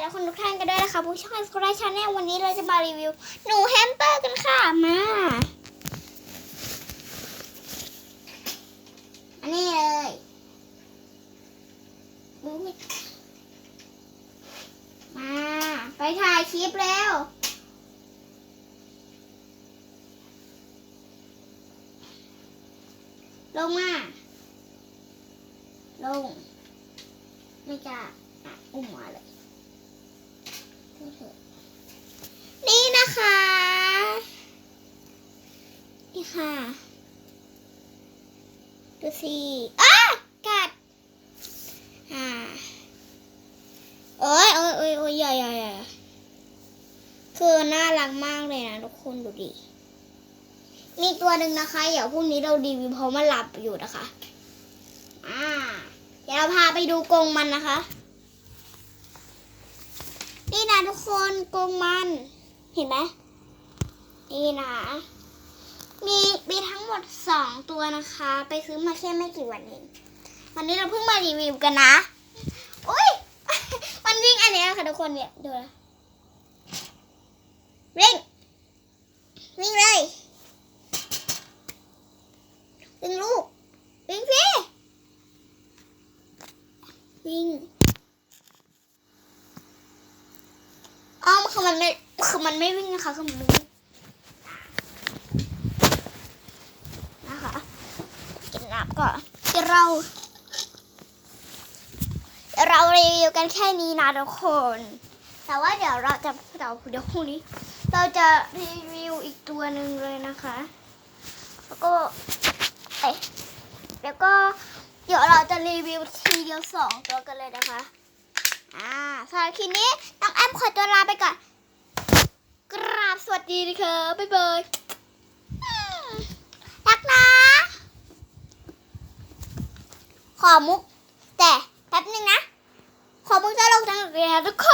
และคุณทุกท่านกันด้วยนะคะผู้ช่องสกรายชาแนลวันนี้เราจะมารีวิว หนูแฮมเตอร์กันค่ะมาอันนี้เลยมา ไปถ่ายคลิปแล้วลงมาลงไม่จะอะอุ้มมาเลยดูเถอะนี่นะคะ นี่ค่ะ ดูสิอ้ากัดอ่าโอ้ยโอ้ยโอ้ยโอ้ยใหญ่ใหญ่ใหญ่คือน่ารักมากเลยนะทุกคนดูดิ มีตัวหนึ่งนะคะ เดี๋ยวพรุ่งนี้เรารีวิวเพราะมันหลับอยู่นะคะ อ่า เดี๋ยวเราพาไปดูกรงมันนะคะ นี่นะทุกคนกรงมัน เห็นไหมนี่นะ มีทั้งหมดสองตัวนะคะ ไปซื้อมาแค่ไม่กี่วันเอง วันนี้เราเพิ่งมารีวิวกันนะอุ้ยมันวิ่งอันนี้ยค่ะทุกคนเนี่ยดูนะวิ่งวิ่งเลยวิ่งลูกวิ่งพี่วิ่งอ้อมคือมันไม่คือมันไม่วิ่งนะคะคือมันไม่วิ่งนะคะกินน้ำก่อน เราเรียวเรารีวิวกันแค่นี้นะทุกคน แต่ว่าเดี๋ยวเราจะเดี๋ยวเดี๋ยวพรุ่งนี้ เราจะรีวิวอีกตัวหนึ่งเลยนะคะ แล้วก็เอ้ยแล้วก็เดี๋ยวเราจะรีวิวทีเดียวสองตัวกันเลยนะคะ อ่าสำหรับคลิปนี้น้องแอมขอตัวลาไปก่อน กราบสวัสดีนะคะบ๊ายบายอืมรักนะ ขอมุก แต่แป๊บนึงนะ ขอมุกจะลงทางเรียนทุกคน